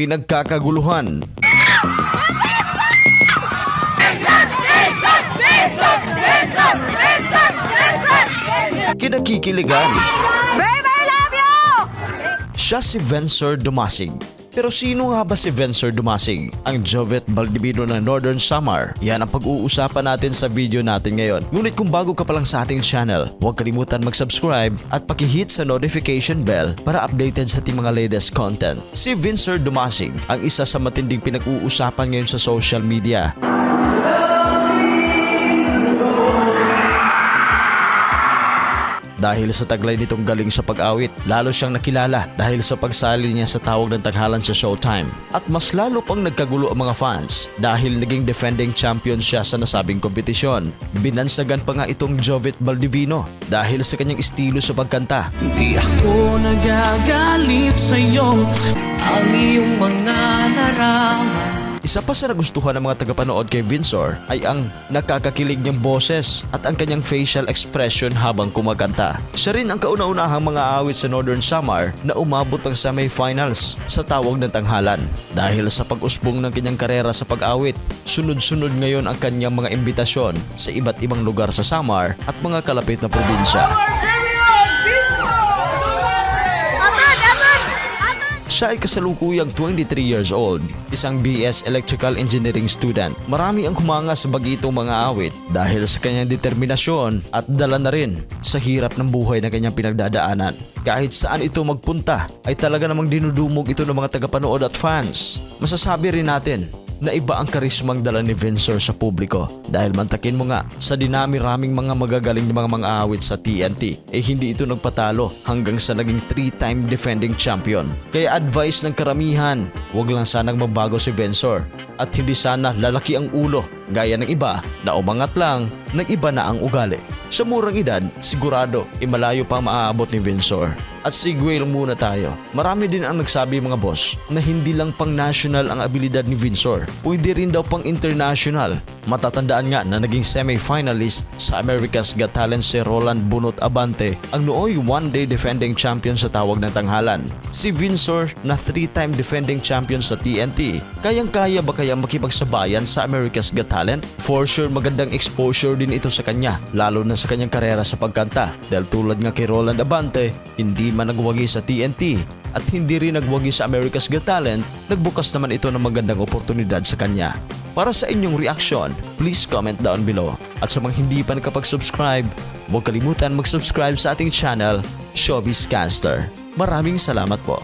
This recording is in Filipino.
pinagkakaguluhan. Kinakikiligan. Babe, I love you! Siya si Vencer Dumasig. Pero sino nga ba si Vencer Dumasig? Ang Jovet Baldivino ng Northern Samar. Yan ang pag-uusapan natin sa video natin ngayon. Ngunit kung bago ka pa lang sa ating channel, huwag kalimutan mag-subscribe at pakihit sa notification bell para updated sa ating mga latest content. Si Vencer Dumasig ang isa sa matinding pinag-uusapan ngayon sa social media. Dahil sa taglay nitong galing sa pag-awit, lalo siyang nakilala dahil sa pagsali niya sa tawag ng tanghalan sa Showtime. At mas lalo pang nagkagulo ang mga fans dahil naging defending champion siya sa nasabing kompetisyon. Binansagan pa nga itong Jovet Baldivino dahil sa kanyang estilo sa pagkanta. Di ako nagagalit sa'yo Ang iyong mga larawan Isa pa sa nagustuhan ng mga tagapanood kay Vinsor ay ang nakakakilig niyang boses at ang kanyang facial expression habang kumakanta. Siya rin ang kauna-unahang mga awit sa Northern Samar na umabot ang semifinals sa tawag ng tanghalan. Dahil sa pag-usbong ng kanyang karera sa pag-awit, sunod-sunod ngayon ang kanyang mga imbitasyon sa iba't ibang lugar sa Samar at mga kalapit na probinsya. Siya ay kasalukuyang 23 years old, isang BS Electrical Engineering student. Marami ang humanga sa bagitong mga awit dahil sa kanyang determinasyon at dala na rin sa hirap ng buhay na kanyang pinagdadaanan. Kahit saan ito magpunta ay talaga namang dinudumog ito ng mga tagapanood at fans. Masasabi rin natin na iba ang karismang dala ni Vincor sa publiko dahil mantakin mo nga sa dinami-raming mga magagaling na mga mga awit sa TNT eh hindi ito nagpatalo hanggang sa naging 3-time defending champion. Kaya advice ng karamihan, wag lang sanang magbago si Vincor at hindi sana lalaki ang ulo gaya ng iba na umangat lang, nag-iba na ang ugali. Sa murang edad, sigurado, imalayo pa ang maaabot ni Vincor. At segue lang muna tayo. Marami din ang nagsabi mga boss na hindi lang pang national ang abilidad ni Vinsor. Pwede rin daw pang international. Matatandaan nga na naging semi-finalist sa America's Got Talent si Roland Bunot Abante ang nooy one-day defending champion sa tawag ng tanghalan. Si Vinsor na three-time defending champion sa TNT. Kayang-kaya ba kaya makipagsabayan sa America's Got Talent? For sure magandang exposure din ito sa kanya lalo na sa kanyang karera sa pagkanta dahil tulad nga kay Roland Abante hindi man nagwagi sa TNT at hindi rin nagwagi sa America's Got Talent, nagbukas naman ito ng magandang oportunidad sa kanya. Para sa inyong reaction, please comment down below. At sa mga hindi pa nakapag-subscribe, huwag kalimutan mag-subscribe sa ating channel, Showbiz Caster. Maraming salamat po.